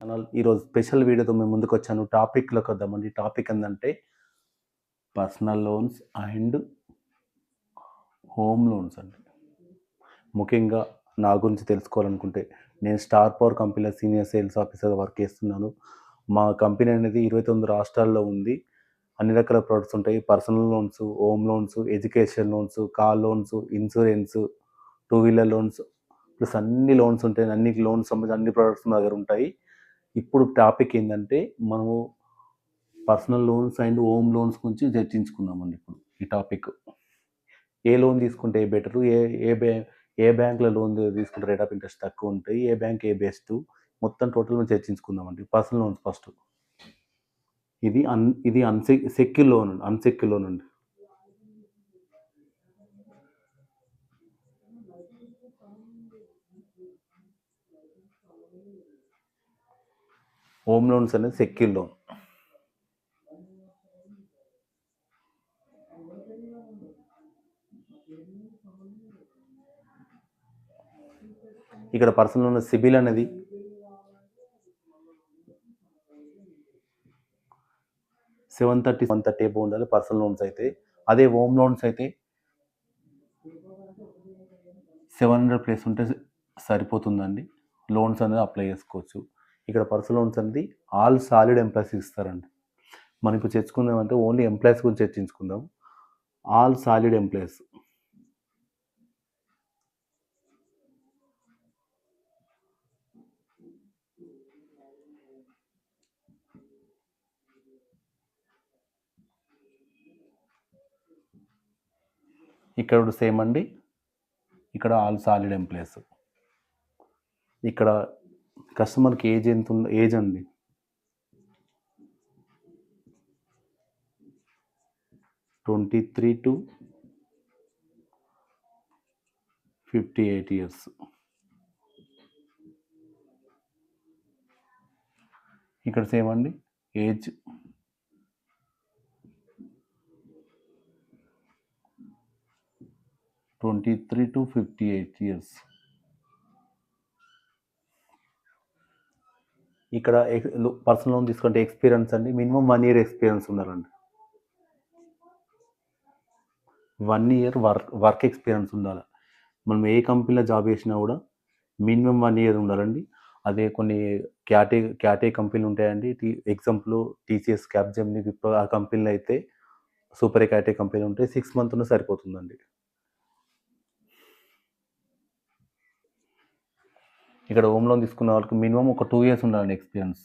Channel ఈరోజు special వీడియోతో మేము ముందుకు వచ్చాను టాపిక్లోకి వద్దామండి. టాపిక్ ఏంటంటే personal loans and home loans అండి. ముఖ్యంగా నా గురించి తెలుసుకోవాలనుకుంటే నేను స్టార్ పవర్ కంపెనీలో సీనియర్ సేల్స్ ఆఫీసర్ వర్క్ చేస్తున్నాను. మా కంపెనీ అనేది ఇరవై తొమ్మిది రాష్ట్రాల్లో ఉంది. అన్ని రకాల ప్రొడక్ట్స్ ఉంటాయి. Personal loans home loans education loans car loans insurance two wheeler loans plus అన్ని లోన్స్ ఉంటాయి. అన్ని లోన్స్ సంబంధించి అన్ని ప్రొడక్ట్స్ మా దగ్గర ఉంటాయి. ఇప్పుడు టాపిక్ ఏంటంటే మనము personal loans and home loans గురించి చర్చించుకున్నామండి ఇప్పుడు ఈ టాపిక్. ఏ లోన్ తీసుకుంటే ఏ బెటరు? ఏ ఏ బ్యా ఏ బ్యాంక్లో లోన్ తీసుకుంటే రేట్ ఆఫ్ ఇంట్రెస్ట్ తక్కువ ఉంటాయి? ఏ బ్యాంక్ ఏ బెస్ట్? మొత్తం టోటల్ మనం చర్చించుకుందామండి. Personal loans first. ఇది అన్ ఇది అన్సె సెక్యూర్ లోన్ అండి అన్సెక్యూర్ లోన్ అండి. హోమ్ లోన్స్ అనేది సెక్యూర్ లోన్. ఇక్కడ పర్సనల్ లోన్ సిబిల్ అనేది seven thirty one thirty above ఉండాలి పర్సనల్ లోన్స్ అయితే. అదే హోమ్ లోన్స్ అయితే సెవెన్ హండ్రెడ్ ప్లేస్ ఉంటే సరిపోతుందండి. లోన్స్ అనేది అప్లై చేసుకోవచ్చు. ఇక్కడ పర్సనల్ లోన్స్ అనేది ఆల్ సాలిడ్ ఎంప్లాయీస్ ఇస్తారండి. మనం ఇప్పుడు చర్చుకుందామంటే ఓన్లీ ఎంప్లాయీస్ గురించి చర్చించుకుందాం. ఆల్ సాలిడ్ ఎంప్లాయీస్ ఇక్కడ సేమ్ అండి. ఇక్కడ ఆల్ సాలిడ్ ఎంప్లాయీస్ ఇక్కడ కస్టమర్కి ఏజ్ ఎంత ఏజ్ అండి twenty three to fifty eight years. ఇక్కడ సేమ్ అండి. Age. Twenty three to fifty eight years. ఇక్కడ పర్సనల్ లోన్ తీసుకుంటే ఎక్స్పీరియన్స్ అండి. మినిమం వన్ ఇయర్ ఎక్స్పీరియన్స్ ఉండాలండి. One year work work experience ఉండాలి. మనం ఏ కంపెనీలో జాబ్ చేసినా కూడా మినిమం వన్ ఇయర్ ఉండాలండి. అదే కొన్ని క్యాటే క్యాటే కంపెనీలు ఉంటాయండి. టీ example TCS Capgemini Wipro ఆ కంపెనీలో అయితే సూపర్ క్యాటే కంపెనీలు ఉంటాయి సిక్స్ మంత్ ఉన్న సరిపోతుందండి. ఇక్కడ హోమ్ లోన్ తీసుకున్న వాళ్ళకి మినిమం ఒక టూ ఇయర్స్ ఉండాలండి ఎక్స్పీరియన్స్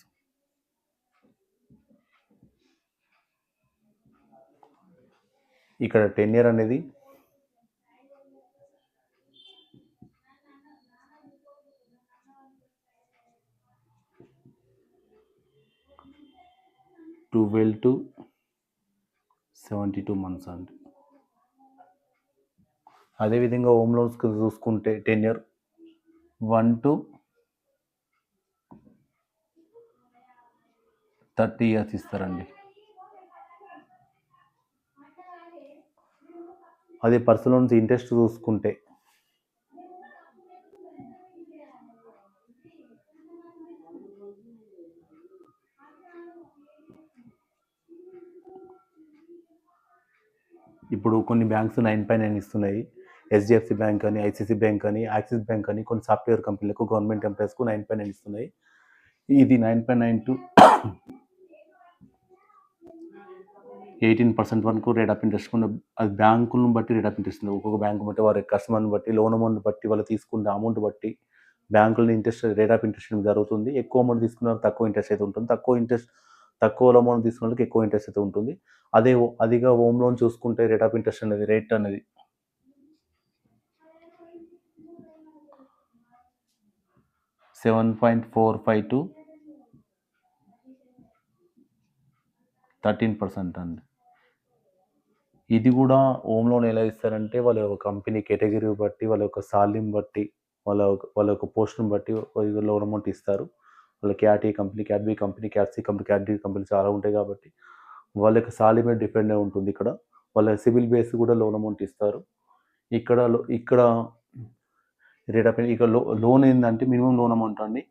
ఇక్కడ టెన్ ఇయర్ అనేది twelve to seventy two months అండి అదేవిధంగా హోమ్ లోన్స్కి చూసుకుంటే ten year one to thirty years ఇస్తారండి. అదే పర్సనల్ లోన్స్ ఇంట్రెస్ట్ చూసుకుంటే. ఇప్పుడు కొన్ని బ్యాంక్స్ నైన్ పై నైన్ ఇస్తున్నాయి. హెచ్డిఎఫ్సి బ్యాంక్ అని ఐసిసి బ్యాంక్ అని యాక్సిస్ బ్యాంక్ అని కొన్ని సాఫ్ట్వేర్ కంపెనీలకు గవర్నమెంట్ ఎంప్లాయీస్కు నైన్ పాయింట్ నైన్ ఇస్తున్నాయి. ఇది nine point nine to eighteen percent వరకు రేట్ ఆఫ్ ఇంట్రెస్ట్ ఉన్న అది బ్యాంకులను బట్టి రేట్ ఆఫ్ ఇంట్రెస్ట్ ఉంది. ఒక్కొక్క బ్యాంకు బట్టి వారి కస్టమర్ని బట్టి లోన్ అమౌంట్ బట్టి వాళ్ళు తీసుకున్న అమౌంట్ బట్టి బ్యాంకుల ఇంట్రెస్ట్ రేట్ ఆఫ్ ఇంట్రెస్ట్ జరుగుతుంది. ఎక్కువ అమౌంట్ తీసుకున్న వాళ్ళకి తక్కువ ఇంట్రెస్ట్ అయితే ఉంటుంది. తక్కువ ఇంట్రెస్ట్ తక్కువ అమౌంట్ తీసుకున్న వాళ్ళకి ఎక్కువ ఇంట్రెస్ట్ అయితే ఉంటుంది. అదే అదిగా హోమ్ లోన్ చూసుకుంటే రేట్ ఆఫ్ ఇంట్రెస్ట్ అనేది రేట్ అనేది seven point four five to thirteen percent అండి. ఇది కూడా హోమ్ లోన్ ఎలా ఇస్తారంటే వాళ్ళ యొక్క కంపెనీ కేటగిరీ బట్టి వాళ్ళ యొక్క సాలరీని బట్టి వాళ్ళ వాళ్ళ యొక్క పోస్ట్ని బట్టి లోన్ అమౌంట్ ఇస్తారు. వాళ్ళ cat A company cat B company cat C company cat D company చాలా ఉంటాయి కాబట్టి వాళ్ళ యొక్క సాలరీ మీద డిపెండ్ అయి ఉంటుంది ఇక్కడ. వాళ్ళ సివిల్ బేస్ కూడా లోన్ అమౌంట్ ఇస్తారు. ఇక్కడ లో- ఇక్కడ రేట్ ఆఫ్ ఇక్కడ లో లోన్ ఏంటంటే మినిమం లోన్ అమౌంట్ అండి.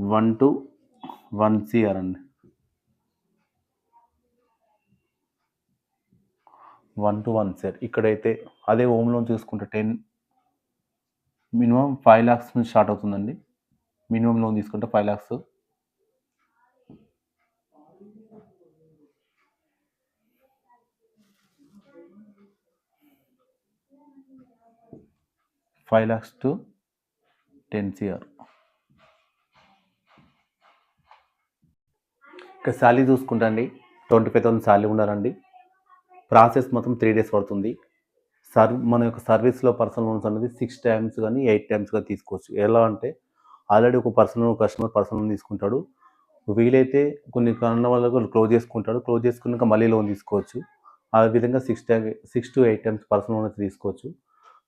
వన్ టు వన్ సిఆర్ అండి. One to one CR. ఇక్కడైతే అదే హోమ్ లోన్ తీసుకుంటే టెన్ మినిమం ఫైవ్ ల్యాక్స్ నుంచి స్టార్ట్ అవుతుందండి. మినిమం లోన్ తీసుకుంటే five lakhs five lakhs to ten CR. ఇక శాలరీ చూసుకుంటండి. ట్వంటీ ఫైవ్ థౌసండ్ శాలరీ ఉండాలండి. ప్రాసెస్ మొత్తం త్రీ డేస్ పడుతుంది. సర్ మన యొక్క సర్వీస్లో పర్సనల్ లోన్స్ అనేది సిక్స్ టైమ్స్ కానీ ఎయిట్ టైమ్స్ కానీ తీసుకోవచ్చు. ఎలా అంటే ఆల్రెడీ ఒక పర్సనల్ కస్టమర్ పర్సనల్ లోన్ తీసుకుంటాడు. వీలైతే కొన్ని కారణాల వల్ల క్లోజ్ చేసుకుంటాడు. క్లోజ్ చేసుకున్నాక మళ్ళీ లోన్ తీసుకోవచ్చు. ఆ విధంగా six time six to eight times personal loan అయితే తీసుకోవచ్చు.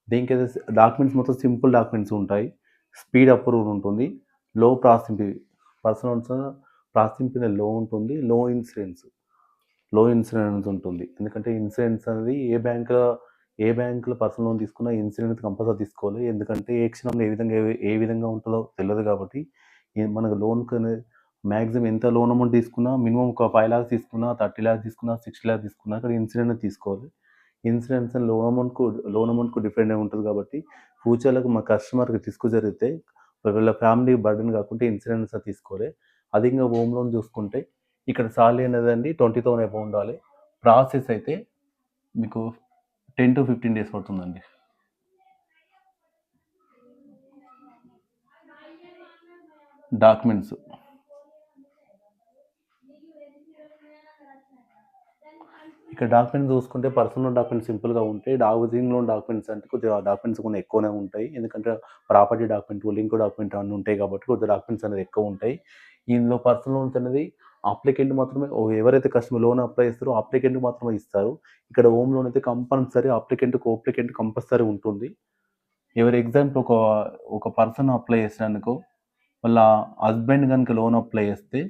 దీనికి అయితే డాక్యుమెంట్స్ మొత్తం సింపుల్ డాక్యుమెంట్స్ ఉంటాయి. స్పీడ్ అప్రూవల్ ఉంటుంది. లో ప్రాసింపి పర్సనల్ ప్రాసింపిన లో ఉంటుంది. లో ఇన్సూరెన్స్లో ఇన్సూరెన్స్ ఉంటుంది. ఎందుకంటే ఇన్సూరెన్స్ అనేది ఏ బ్యాంకులో ఏ బ్యాంకులో పర్సనల్ లోన్ తీసుకున్నా ఇన్సూరెన్స్ కంపల్సరీ తీసుకోవాలి. ఎందుకంటే ఏ క్షణంలో ఏ విధంగా ఏ- ఏ విధంగా ఉంటుందో తెలియదు కాబట్టి మనకు లోన్ మ్యాక్సిమం ఎంత లోన్ అమౌంట్ తీసుకున్నా మినిమం ఒక ఫైవ్ ల్యాక్స్ తీసుకున్నా థర్టీ ల్యాక్స్ తీసుకున్నా సిక్స్టీ ల్యాక్స్ తీసుకున్నా అక్కడ ఇన్సూరెన్స్ తీసుకోవాలి. ఇన్సూరెన్స్ లోన్ అమౌంట్కు లోన్ అమౌంట్కు డిఫరెంట్ ఉంటుంది కాబట్టి ఫ్యూచర్లకు మా కస్టమర్కి తీసుకు జరిగితే ఒకవేళ ఫ్యామిలీ బర్డెన్ కాకుంటే ఇన్సూరెన్స్ తీసుకోవాలి. అది ఇంకా హోమ్ లోన్ చూసుకుంటే ఇక్కడ సాలరీ అనేది అండి ట్వంటీ థౌసండ్ అయిపో ఉండాలి. ప్రాసెస్ అయితే మీకు టెన్ టు ఫిఫ్టీన్ డేస్ పడుతుందండి. డాక్యుమెంట్స్. ఇక్కడ డాక్యుమెంట్స్ చూసుకుంటే పర్సనల్ డాక్యుమెంట్స్ సింపుల్గా ఉంటాయి. హౌసింగ్ లోన్ డాక్యుమెంట్స్ అంటే కొద్దిగా డాక్యుమెంట్స్ కొన్ని ఎక్కువనే ఉంటాయి. ఎందుకంటే ప్రాపర్టీ డాక్యుమెంట్ లింక్ డాక్యుమెంట్ అన్నీ ఉంటాయి కాబట్టి కొద్దిగా డాక్యుమెంట్స్ అనేది ఎక్కువ ఉంటాయి. ఇందులో పర్సనల్ లోన్స్ అనేది అప్లికెంట్ మాత్రమే ఎవరైతే కస్టమర్ లోన్ అప్లై చేస్తారో అప్లికెంట్ మాత్రమే ఇస్తారు. ఇక్కడ హోమ్ లోన్ అయితే కంపల్సరీ అప్లికెంట్ కోప్లికెంట్ కంపల్సరీ ఉంటుంది. ఎవరి ఎగ్జాంపుల్ ఒక ఒక పర్సన్ అప్లై చేసినందుకు వాళ్ళ హస్బెండ్ కనుక లోన్ అప్లై చేస్తే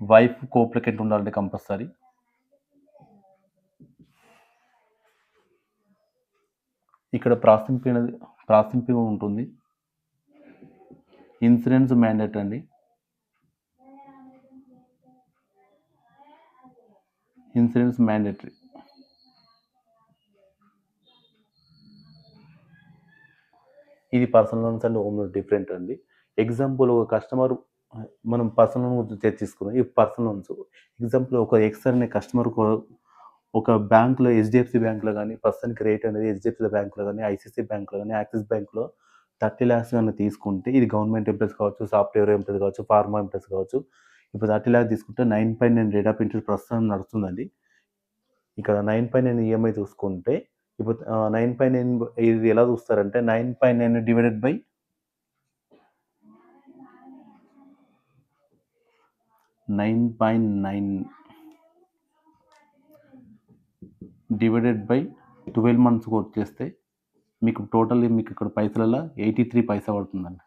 వైఫ్ కోప్లికెంట్ ఉండాలంటే కంపల్సరీ. ఇక్కడ ప్రాసింపినది అనేది ఉంటుంది. ఇన్సూరెన్స్ మ్యాండేట్ అండి. ఇన్సూరెన్స్ మ్యాండేటరీ ఇది personal loans and home loan different అండి. ఎగ్జాంపుల్ ఒక కస్టమర్ మనం పర్సనల్ లోన్ తీసుకుందాం ఈ పర్సనల్ లోన్స్ ఎగ్జాంపుల్ ఒక ఎక్స్ అనే కస్టమర్ ఒక బ్యాంక్లో హెచ్డిఎఫ్సి బ్యాంక్లో కానీ ప్రస్తుతానికి రేట్ అనేది హెచ్డిఎఫ్సి బ్యాంక్లో కానీ ఐసిఐసి బ్యాంక్లో కానీ యాక్సిస్ బ్యాంక్లో థర్టీ ల్యాక్స్ కానీ తీసుకుంటే ఇది గవర్నమెంట్ ఎంప్లాయీస్ కావచ్చు సాఫ్ట్వేర్ ఎంప్లాయీస్ కావచ్చు ఫార్మా ఎంప్లాయీస్ కావచ్చు ఇప్పుడు థర్టీ ల్యాక్స్ తీసుకుంటే nine point nine rate of interest ప్రస్తుతం నడుస్తుందండి. ఇక్కడ నైన్ పాయింట్ నైన్ ఈఎంఐ చూసుకుంటే ఇప్పుడు నైన్ పాయింట్ నైన్ ఇది ఎలా చూస్తారంటే nine point nine divided by nine point nine divided by twelve మంత్స్కి వచ్చేస్తే మీకు టోటల్ మీకు ఇక్కడ పైసలలో ఎయిటీ త్రీ పైసా పడుతుందండి.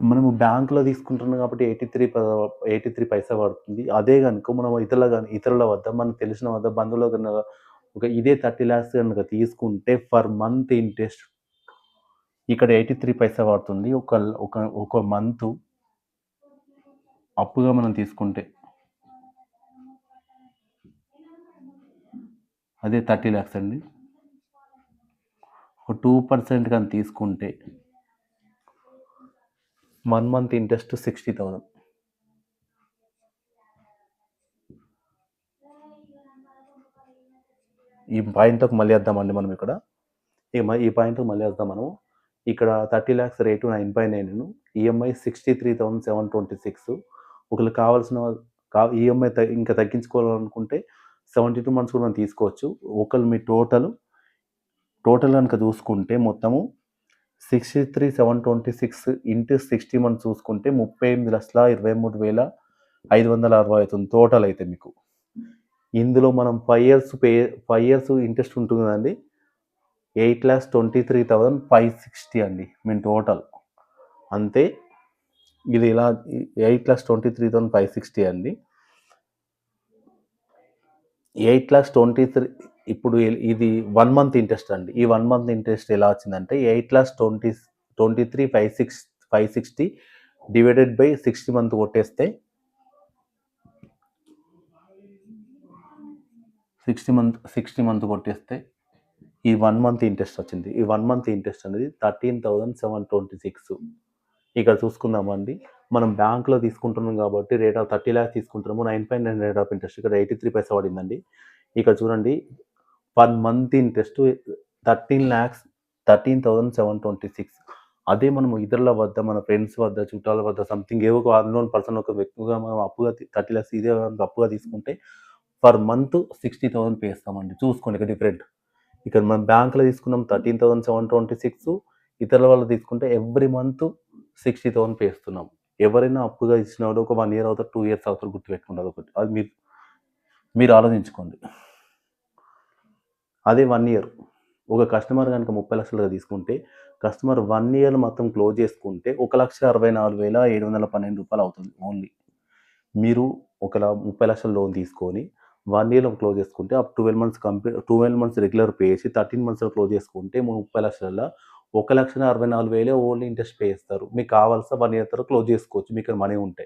మనము బ్యాంకులో తీసుకుంటున్నాం కాబట్టి eighty three eighty three paisa పడుతుంది. అదే కనుక మనం ఇతరుల కానీ ఇతరుల వద్ద మనకు తెలిసిన వద్ద బంధువుల కనుక ఒక ఇదే థర్టీ ల్యాక్స్ కనుక తీసుకుంటే పర్ మంత్ ఇంట్రెస్ట్ ఇక్కడ ఎయిటీ త్రీ పైసా పడుతుంది. ఒక ఒక ఒక మంత్ అప్పుగా మనం తీసుకుంటే. అదే థర్టీ ల్యాక్స్ అండి. ఒక టూ పర్సెంట్ కానీ తీసుకుంటే. One month interest sixty thousand. ఈ పాయింట్కి మళ్ళీ వద్దామండి మనం ఇక్కడ. ఈ ఈ పాయింట్కి మళ్ళీ వద్దాం మనం ఇక్కడ thirty lakhs rate nine point nine EMI sixty three thousand seven twenty six. ఒకరికి కావాల్సిన కా ఈఎంఐ ఇంకా తగ్గించుకోవాలనుకుంటే సెవెంటీ టూ మంత్స్ కూడా మనం తీసుకోవచ్చు. ఒకళ్ళు మీ టోటల్ టోటల్ కనుక చూసుకుంటే మొత్తము sixty three seven twenty six into sixty months చూసుకుంటే ముప్పై ఎనిమిది లక్షల ఇరవై మూడు వేల ఐదు వందల అరవై అవుతుంది టోటల్ అయితే మీకు. ఇందులో మనం five years pay five years interest ఉంటుంది కదండి. Eight lakhs twenty three thousand five sixty అండి. మేము టోటల్ అంతే ఇది ఇలా eight lakhs twenty three thousand five sixty అండి. ఎయిట్ ల్యాక్స్ ట్వంటీ త్రీ ఇప్పుడు ఇది వన్ మంత్ ఇంట్రెస్ట్ అండి. ఈ వన్ మంత్ ఇంట్రెస్ట్ ఎలా వచ్చిందంటే eight lakhs twenty twenty three five six five sixty divided by sixty month కొట్టేస్తే సిక్స్టీ మంత్ సిక్స్టీ మంత్ కొట్టేస్తే ఈ వన్ మంత్ ఇంట్రెస్ట్ వచ్చింది. ఈ వన్ మంత్ ఇంట్రెస్ట్ అనేది thirteen thousand seven twenty six. ఇక్కడ చూసుకుందామండి. మనం బ్యాంక్లో తీసుకుంటున్నాం కాబట్టి రేట్ ఆఫ్ థర్టీ ల్యాక్స్ తీసుకుంటున్నాము. Nine point nine rate of interest ఇక్కడ ఎయిటీ త్రీ పైసా పడిందండి. ఇక్కడ చూడండి. Per month interest thirteen lakhs thirteen thousand seven twenty six. అదే మనం ఇతరుల వద్ద మన ఫ్రెండ్స్ వద్ద చుట్టాల వద్ద సంథింగ్ ఏవో ఒక అన్నోన్ పర్సన్ ఒక వ్యక్తిగా మనం అప్పుగా థర్టీ ల్యాక్స్ ఇదే అప్పుగా తీసుకుంటే per month sixty thousand pay చేస్తామండి. చూసుకోండి ఇక్కడ డిఫరెంట్. ఇక్కడ మనం బ్యాంకులో తీసుకున్నాం thirteen thousand seven twenty six. ఇతరుల వల్ల తీసుకుంటే every month sixty thousand pay చేస్తున్నాం ఎవరైనా అప్పుగా ఇచ్చిన వాళ్ళు ఒక వన్ ఇయర్ అవుతారు టూ ఇయర్స్ అవుతారు గుర్తుపెట్టుకుంటారు ఒకటి. అది మీరు మీరు ఆలోచించుకోండి. అదే వన్ ఇయర్. ఒక కస్టమర్ కనుక ముప్పై లక్షలుగా తీసుకుంటే కస్టమర్ వన్ ఇయర్ మొత్తం క్లోజ్ చేసుకుంటే ఒక లక్ష అరవై నాలుగు వేల ఏడు వందల పన్నెండు రూపాయలు అవుతుంది ఓన్లీ. మీరు ఒక ముప్పై లక్షల లోన్ తీసుకొని వన్ ఇయర్లో క్లోజ్ చేసుకుంటే up twelve months complete twelve months regular pay చేసి థర్టీన్ మంత్స్లో క్లోజ్ చేసుకుంటే ముప్పై లక్షల ఒక లక్ష అరవై నాలుగు వేలే ఓన్లీ ఇంట్రెస్ట్ పే చేస్తారు. మీకు కావాల్సిన వన్ ఇయర్ తర్వాత క్లోజ్ చేసుకోవచ్చు. మీకు మనీ ఉంటే.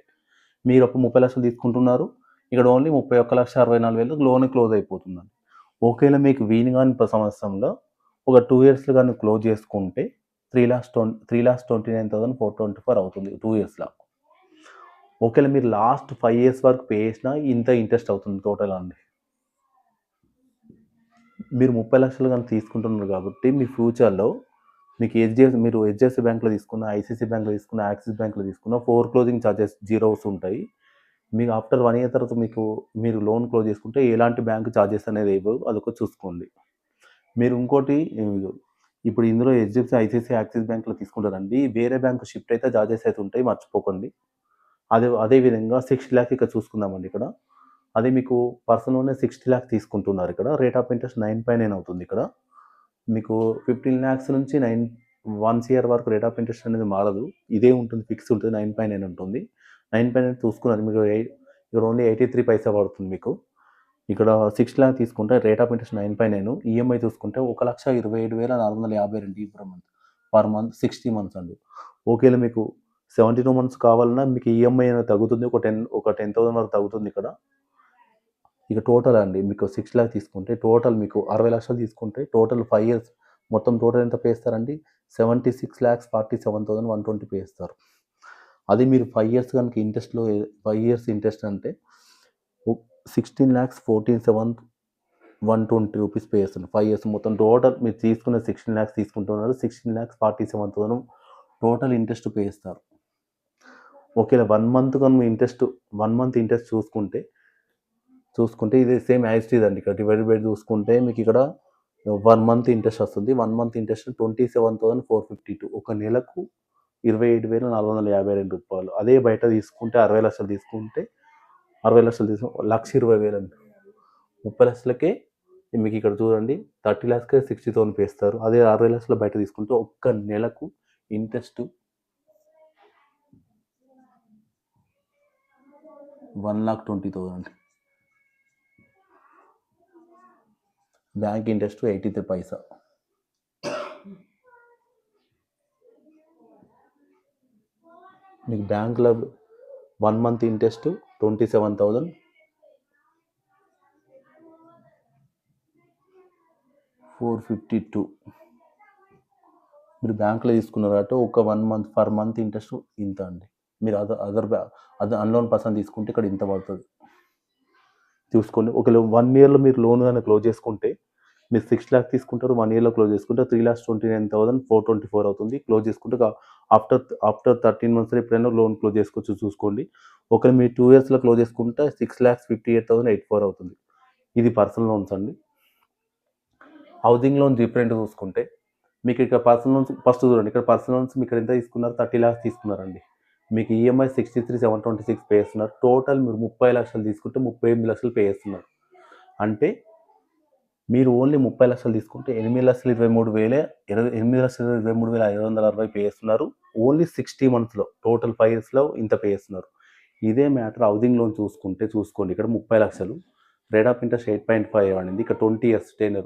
మీరు అప్పుడు ముప్పై లక్షలు తీసుకుంటున్నారు. ఇక్కడ ఓన్లీ ముప్పై ఒక్క లక్ష అరవై నాలుగు వేలు లోన్ క్లోజ్ అయిపోతుందండి. ఒకవేళ మీకు వీలు కానీ సంవత్సరంలో ఒక టూ ఇయర్స్లో కానీ క్లోజ్ చేసుకుంటే three lakhs twenty three lakhs twenty nine thousand four twenty four అవుతుంది టూ ఇయర్స్లో ఒకవేళ మీరు లాస్ట్ ఫైవ్ ఇయర్స్ వరకు పే చేసినా ఇంత ఇంట్రెస్ట్ అవుతుంది టోటల్ అండి. మీరు ముప్పై లక్షలు కానీ తీసుకుంటున్నారు కాబట్టి మీ ఫ్యూచర్లో మీకు హెచ్డిఎఫ్ మీరు హెచ్డిఎఫ్సి బ్యాంక్లో తీసుకున్న ఐసీసీ బ్యాంక్లో తీసుకున్న యాక్సిస్ బ్యాంక్లో తీసుకున్న ఫోర్ క్లోజింగ్ ఛార్జెస్ జీరోస్ ఉంటాయి. మీకు ఆఫ్టర్ వన్ ఇయర్ తర్వాత మీకు మీరు లోన్ క్లోజ్ చేసుకుంటే ఎలాంటి బ్యాంక్ ఛార్జెస్ అనేది ఏవో అదొక చూసుకోండి. మీరు ఇంకోటి ఇప్పుడు ఇందులో హెచ్డిఎఫ్సి ఐసీసీ యాక్సిస్ బ్యాంక్లో తీసుకుంటారండి. వేరే బ్యాంక్ షిఫ్ట్ అయితే ఛార్జెస్ అయితే ఉంటాయి మర్చిపోకండి. అదే అదే విధంగా సిక్స్టీ ల్యాక్ ఇక్కడ చూసుకుందామండి ఇక్కడ. అదే మీకు పర్సనల్నే సిక్స్టీ ల్యాక్ తీసుకుంటున్నారు ఇక్కడ. రేట్ ఆఫ్ ఇంట్రెస్ట్ నైన్ పై నైన్ అవుతుంది ఇక్కడ. మీకు ఫిఫ్టీన్ ల్యాక్స్ నుంచి నైన్ వన్ ఇయర్ వరకు రేట్ ఆఫ్ ఇంట్రెస్ట్ అనేది మారదు. ఇదే ఉంటుంది ఫిక్స్ ఉంటుంది నైన్ పై నైన్ ఉంటుంది. నైన్ పై నైన్ చూసుకున్నారు మీకు ఇక్కడ ఓన్లీ ఎయిటీ త్రీ పైసా పడుతుంది మీకు. ఇక్కడ సిక్స్ ల్యాక్ తీసుకుంటే రేట్ ఆఫ్ ఇంట్రెస్ట్ నైన్ పై నైన్ ఈఎంఐ చూసుకుంటే ఒక లక్ష ఇరవై ఏడు వేల నాలుగు వందల యాభై రెండు per month per month sixty months అండి. ఓకేలా మీకు సెవెంటీ టూ మంత్స్ కావాలన్నా మీకు ఈఎంఐ అనేది తగ్గుతుంది ఒక టెన్ ఒక టెన్ థౌసండ్ వరకు తగ్గుతుంది ఇక్కడ. ఇక టోటల్ అండి మీకు సిక్స్ ల్యాక్ తీసుకుంటే టోటల్ మీకు అరవై లక్షలు తీసుకుంటే టోటల్ ఫైవ్ ఇయర్స్ మొత్తం టోటల్ ఎంత పే చేస్తారండి? Seventy six lakhs forty seven thousand one twenty pay చేస్తారు. అది మీరు ఫైవ్ ఇయర్స్ కనుక ఇంట్రెస్ట్లో ఫైవ్ ఇయర్స్ ఇంట్రెస్ట్ అంటే sixteen lakhs fourteen seven one twenty rupees pay చేస్తున్నారు ఫైవ్ ఇయర్స్ మొత్తం టోటల్ మీరు తీసుకున్న సిక్స్టీన్ ల్యాక్స్ తీసుకుంటున్నారు sixteen lakhs forty seven thousand total interest pay చేస్తారు. ఒకవేళ వన్ మంత్ కనుక ఇంట్రెస్ట్ వన్ మంత్ ఇంట్రెస్ట్ చూసుకుంటే చూసుకుంటే ఇది సేమ్ యాజ్ అండి. ఇక్కడ డివైడ్ బై చూసుకుంటే మీకు ఇక్కడ వన్ మంత్ ఇంట్రెస్ట్ వస్తుంది. One month interest twenty seven thousand four fifty two. ఒక నెలకు ఇరవై ఏడు వేల నాలుగు వందల యాభై రెండు రూపాయలు. అదే బయట తీసుకుంటే అరవై లక్షలు తీసుకుంటే అరవై లక్షలు తీసుకు లక్ష ఇరవై వేలు అండి. ముప్పై లక్షలకే మీకు ఇక్కడ చూడండి. థర్టీ ల్యాక్స్కే సిక్స్టీ థౌసండ్ పేస్తారు అదే అరవై లక్షలు బయట తీసుకుంటే ఒక్క నెలకు interest one lakh twenty thousand bank interest eighty three paisa. మీకు బ్యాంక్లో one month interest twenty seven thousand four fifty two. మీరు బ్యాంక్లో తీసుకున్నారు కాబట్టి ఒక one month per month interest ఇంత అండి. మీరు అదర్ అదర్ అదర్ అన్లోన్ పర్సన్ తీసుకుంటే ఇక్కడ ఇంత పడుతుంది. చూసుకోండి. ఒకవేళ వన్ ఇయర్లో మీరు లోన్ కానీ క్లోజ్ చేసుకుంటే మీరు సిక్స్ ల్యాక్ తీసుకుంటారు వన్ ఇయర్లో క్లోజ్ చేసుకుంటే three lakhs twenty nine thousand four twenty four అవుతుంది క్లోజ్ చేసుకుంటే ఆఫ్టర్ ఆఫ్టర్ థర్టీన్ మంత్స్ ఎప్పుడైనా లోన్ క్లోజ్ చేసుకోవచ్చు చూసుకోండి. ఒకవేళ మీరు టూ ఇయర్స్లో క్లోజ్ చేసుకుంటే six lakhs fifty eight thousand eight four అవుతుంది. ఇది పర్సనల్ లోన్స్ అండి. హౌసింగ్ లోన్ డిఫరెంట్ చూసుకుంటే మీకు ఇక్కడ పర్సనల్ లోన్స్ ఫస్ట్ చూడండి. ఇక్కడ పర్సనల్ లోన్స్ మీకు ఎంత తీసుకున్నారు? థర్టీ ల్యాక్స్ తీసుకున్నారండి. మీకు EMI sixty three seven twenty six pay చేస్తున్నారు. టోటల్ మీరు ముప్పై లక్షలు తీసుకుంటే ముప్పై ఎనిమిది లక్షలు పే చేస్తున్నారు. అంటే మీరు ఓన్లీ ముప్పై లక్షలు తీసుకుంటే ఎనిమిది లక్షల ఇరవై మూడు వేలే ఇరవై ఎనిమిది లక్షల ఇరవై మూడు వేల ఐదు వందల అరవై పే చేస్తున్నారు. ఓన్లీ సిక్స్టీ మంత్స్లో టోటల్ ఫైవ్ ఇయర్స్లో ఇంత పే చేస్తున్నారు. ఇదే మ్యాటర్ హౌసింగ్ లోన్ చూసుకుంటే చూసుకోండి. ఇక్కడ ముప్పై లక్షలు. Rate of interest eight point five అనేది. ఇక్కడ twenty years ten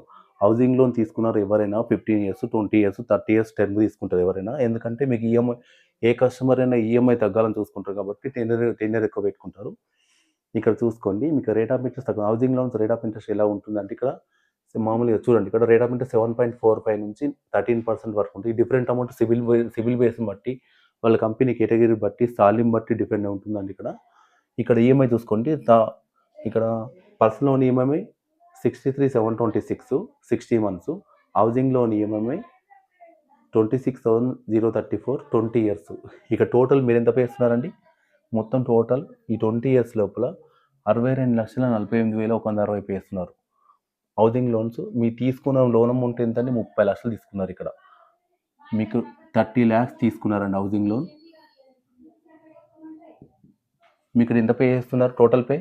housing loan తీసుకున్నారు ఎవరైనా fifteen years twenty years thirty years ten తీసుకుంటారు ఎవరైనా. ఎందుకంటే మీకు ఈఎంఐ ఏ కస్టమర్ అయినా ఈఎంఐ తగ్గాలని చూసుకుంటారు కాబట్టి టెన్ టెన్ ఎక్కువ పెట్టుకుంటారు. ఇక్కడ చూసుకోండి మీకు రేట్ ఆఫ్ ఇంట్రెస్ట్ తగ్గ housing loans rate of interest ఎలా ఉంటుందంటే ఇక్కడ మామూలుగా చూడండి ఇక్కడ rate of interest seven point four five నుంచి థర్టీన్ పర్సెంట్ వరకు ఉంటుంది. డిఫరెంట్ అమౌంట్ సివిల్ సివిల్ బేస్ని బట్టి వాళ్ళ కంపెనీ కేటగిరీ బట్టి సాలిం బట్టి డిపెండ్ ఉంటుందండి ఇక్కడ. ఇక్కడ ఈఎంఐ చూసుకోండి దా- ఇక్కడ personal loan EMI sixty three seven twenty six sixty months housing loan EMI twenty six thousand zero thirty four twenty years ఇక టోటల్ మీరు ఎంత పే చేస్తున్నారండి? మొత్తం టోటల్ ఈ ట్వంటీ ఇయర్స్ లోపల అరవై రెండు లక్షల నలభై ఎనిమిది వేల ఒక వంద అరవై పే చేస్తున్నారు. హౌసింగ్ లోన్స్ మీ తీసుకున్న లోన్ అమౌంట్ ఎంతంటే ముప్పై లక్షలు తీసుకున్నారు ఇక్కడ. మీకు థర్టీ ల్యాక్స్ తీసుకున్నారండి హౌసింగ్ లోన్ మీకు ఇక్కడ ఎంత పే చేస్తున్నారు? Total pay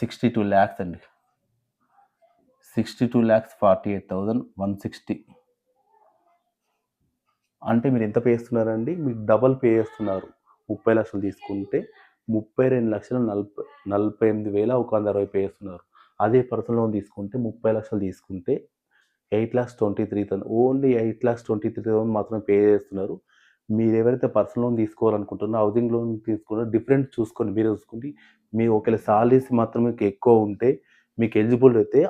sixty two lakhs అండి. Sixty two lakhs forty eight thousand one sixty అంటే మీరు ఎంత పే చేస్తున్నారండి? మీరు డబల్ పే చేస్తున్నారు. ముప్పై లక్షలు తీసుకుంటే ముప్పై రెండు లక్షల నలభై నలభై ఎనిమిది వేల ఒక వంద అరవై పే చేస్తున్నారు. అదే పర్సనల్ లోన్ తీసుకుంటే ముప్పై లక్షలు తీసుకుంటే eight lakhs twenty three thousand only eight lakhs twenty three thousand మాత్రమే పే చేస్తున్నారు. మీరు ఎవరైతే పర్సనల్ లోన్ తీసుకోవాలనుకుంటున్నారో హౌసింగ్ లోన్ తీసుకున్నారో డిఫరెంట్ చూసుకోండి మీరు చూసుకుంటే మీ ఒకవేళ సాలరీస్ మాత్రం మీకు ఎక్కువ ఉంటే మీకు ఎలిజిబుల్ అయితే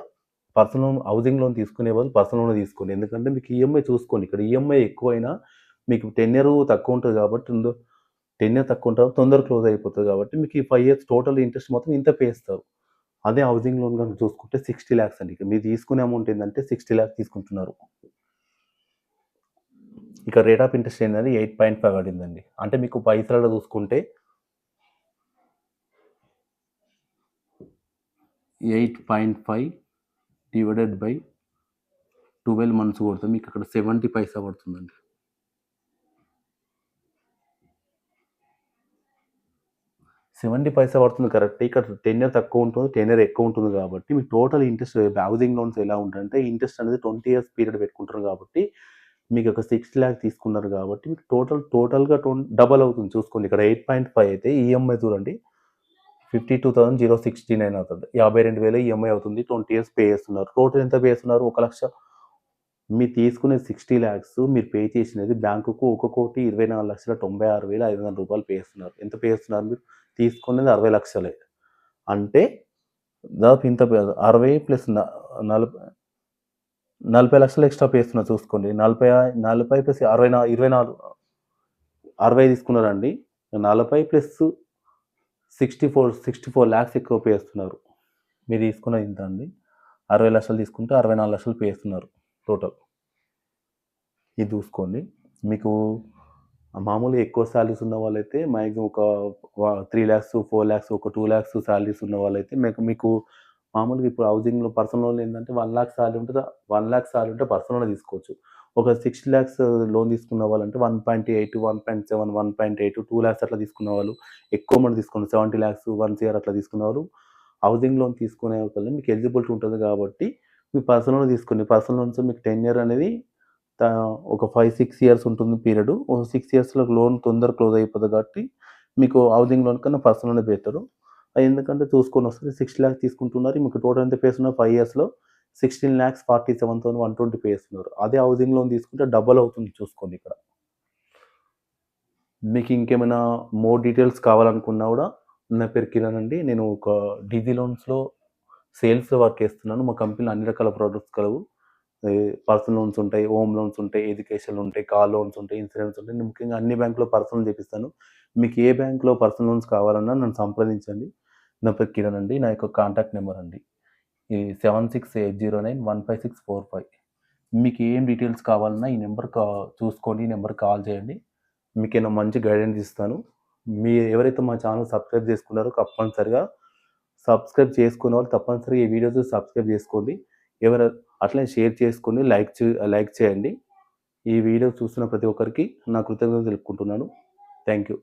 పర్సనల్ లోన్ హౌసింగ్ లోన్ తీసుకునే బదులు పర్సనల్ లోన్ తీసుకోండి. ఎందుకంటే మీకు ఈఎంఐ చూసుకోండి. ఇక్కడ ఈఎంఐ ఎక్కువైనా మీకు టెన్ ఇయర్ తక్కువ ఉంటుంది కాబట్టి టెన్ ఇయర్ తక్కువ ఉంటుంది తొందర క్లోజ్ అయిపోతుంది కాబట్టి మీకు ఈ ఫైవ్ ఇయర్స్ టోటల్ ఇంట్రెస్ట్ మొత్తం ఇంత పేస్తారు అదే హౌసింగ్ లోన్ కనుక చూసుకుంటే సిక్స్టీ ల్యాక్స్ అండి. మీరు తీసుకునే అమౌంట్ ఏంటంటే సిక్స్టీ ల్యాక్స్ తీసుకుంటున్నారు. ఇక రేట్ ఆఫ్ ఇంట్రెస్ట్ ఏంటంటే ఎయిట్ పాయింట్ ఫైవ్ పడిందండి. అంటే మీకు పైసలలో చూసుకుంటే eight point five divided by twelve months కొడితే మీకు అక్కడ సెవెంటీ పైసా పడుతుందండి. సెవెంటీ పైసా పడుతుంది కరెక్ట్. ఇక్కడ టెన్ ఇయర్ తక్కువ ఉంటుంది టెన్ ఇయర్ ఎక్కువ ఉంటుంది కాబట్టి మీ టోటల్ ఇంట్రెస్ట్ హౌసింగ్ లోన్స్ ఎలా ఉంటాయంటే ఇంట్రెస్ట్ అనేది ట్వంటీ ఇయర్స్ పీరియడ్ పెట్టుకుంటారు కాబట్టి మీకు ఒక సిక్స్ ల్యాక్ తీసుకున్నారు కాబట్టి మీకు టోటల్ టోటల్గా డబల్ అవుతుంది. చూసుకోండి ఇక్కడ ఎయిట్ పాయింట్ ఫైవ్ అయితే ఈఎంఐ చూడండి. Fifty two thousand zero sixty nine అవుతుంది. యాభై రెండు వేలు ఈఎంఐ అవుతుంది. ట్వంటీ ఇయర్స్ పే చేస్తున్నారు. టోటల్ ఎంత పే చేస్తున్నారు? ఒక లక్ష. మీరు తీసుకునే సిక్స్టీ ల్యాక్స్ మీరు పే చేసినది బ్యాంకుకు ఒక కోటి ఇరవై నాలుగు లక్షల తొంభై ఆరు వేల ఐదు వందల రూపాయలు పే చేస్తున్నారు. ఎంత పే చేస్తున్నారు మీరు? తీసుకునేది అరవై లక్షలే. అంటే దాదాపు ఇంత అరవై ప్లస్ నలభై నలభై లక్షలు ఎక్స్ట్రా పే చేస్తున్నారు చూసుకోండి. నలభై నలభై ప్లస్ అరవై నా ఇరవై నాలుగు అరవై తీసుకున్నారండి. నలభై plus sixty four sixty four lakhs ఎక్కువ పే చేస్తున్నారు. మీరు తీసుకున్నది ఇంత అండి. అరవై లక్షలు తీసుకుంటే అరవై నాలుగు లక్షలు పే చేస్తున్నారు టోటల్ ఇది చూసుకోండి. మీకు మామూలుగా ఎక్కువ శాలరీస్ ఉన్న వాళ్ళైతే మ్యాక్సిమం ఒక త్రీ ల్యాక్స్ ఫోర్ ల్యాక్స్ ఒక టూ ల్యాక్స్ శాలరీస్ ఉన్న వాళ్ళైతే మీకు మీకు మామూలుగా ఇప్పుడు హౌసింగ్లో పర్సనల్ లోన్ ఏంటంటే వన్ ల్యాక్ శాలరీ ఉంటే వన్ ల్యాక్ శాలరీ ఉంటే పర్సనల్ లోన్ తీసుకోవచ్చు. ఒక సిక్స్ ల్యాక్స్ లోన్ తీసుకున్న వాళ్ళంటే one point eight one point seven one point eight two lakhs అట్లా తీసుకున్న వాళ్ళు. ఎక్కువ మంది తీసుకున్నారు సెవెంటీ ల్యాక్స్ వన్ ఇయర్ అట్లా తీసుకున్న వాళ్ళు. హౌసింగ్ లోన్ తీసుకునే వాళ్ళు మీకు ఎలిజిబిలిటీ ఉంటుంది కాబట్టి మీ పర్సనల్ లోన్ తీసుకోండి. పర్సనల్ లోన్స్ మీకు టెన్ ఇయర్ అనేది ఒక ఫైవ్ సిక్స్ ఇయర్స్ ఉంటుంది పీరియడ్ ఒక సిక్స్ ఇయర్స్లో లోన్ తొందర క్లోజ్ అయిపోతుంది కాబట్టి మీకు హౌసింగ్ లోన్ కన్నా పర్సనల్లోనే బెటరు ఎందుకంటే చూసుకొని వస్తుంది సిక్స్ ల్యాక్స్ తీసుకుంటున్నారు మీకు టోటల్ ఎంత పేస్ ఉన్న ఫైవ్ ఇయర్స్లో sixteen lakhs forty seven thousand one twenty pay చేస్తున్నారు. అదే హౌసింగ్ లోన్ తీసుకుంటే డబల్ అవుతుంది చూసుకోండి ఇక్కడ. మీకు ఇంకేమైనా మోర్ డీటెయిల్స్ కావాలనుకున్నా కూడా నా పేరు కిరణ్ అండి నేను ఒక డీజీ లోన్స్లో సేల్స్లో వర్క్ చేస్తున్నాను. మా కంపెనీలో అన్ని రకాల ప్రోడక్ట్స్ కలవు. పర్సనల్ లోన్స్ ఉంటాయి హోమ్ లోన్స్ ఉంటాయి ఎడ్యుకేషన్ ఉంటాయి కార్ లోన్స్ ఉంటాయి ఇన్సూరెన్స్ ఉంటాయి. నేను ముఖ్యంగా అన్ని బ్యాంకులో పర్సనల్ చేపిస్తాను. మీకు ఏ బ్యాంకులో పర్సనల్ లోన్స్ కావాలన్నా నన్ను సంప్రదించండి. నా పేరు కిరణ్ అండి నా యొక్క కాంటాక్ట్ నెంబర్ అండి. ఈ seven six eight zero nine one five six four five. మీకు ఏం డీటెయిల్స్ కావాలన్నా ఈ నెంబర్ కా చూసుకోండి ఈ నెంబర్ కాల్ చేయండి. మీకు నేను మంచి గైడెన్స్ ఇస్తాను. మీ ఎవరైతే మా ఛానల్ సబ్స్క్రైబ్ చేసుకున్నారో తప్పనిసరిగా సబ్స్క్రైబ్ చేసుకున్న వాళ్ళు తప్పనిసరిగా ఈ వీడియోస్ సబ్స్క్రైబ్ చేసుకోండి. ఎవరు అట్లనే షేర్ చేసుకొని లైక్ చే లైక్ చేయండి. ఈ వీడియో చూస్తున్న ప్రతి ఒక్కరికి నా కృతజ్ఞతలు తెలుపుకుంటున్నాను. Thank you.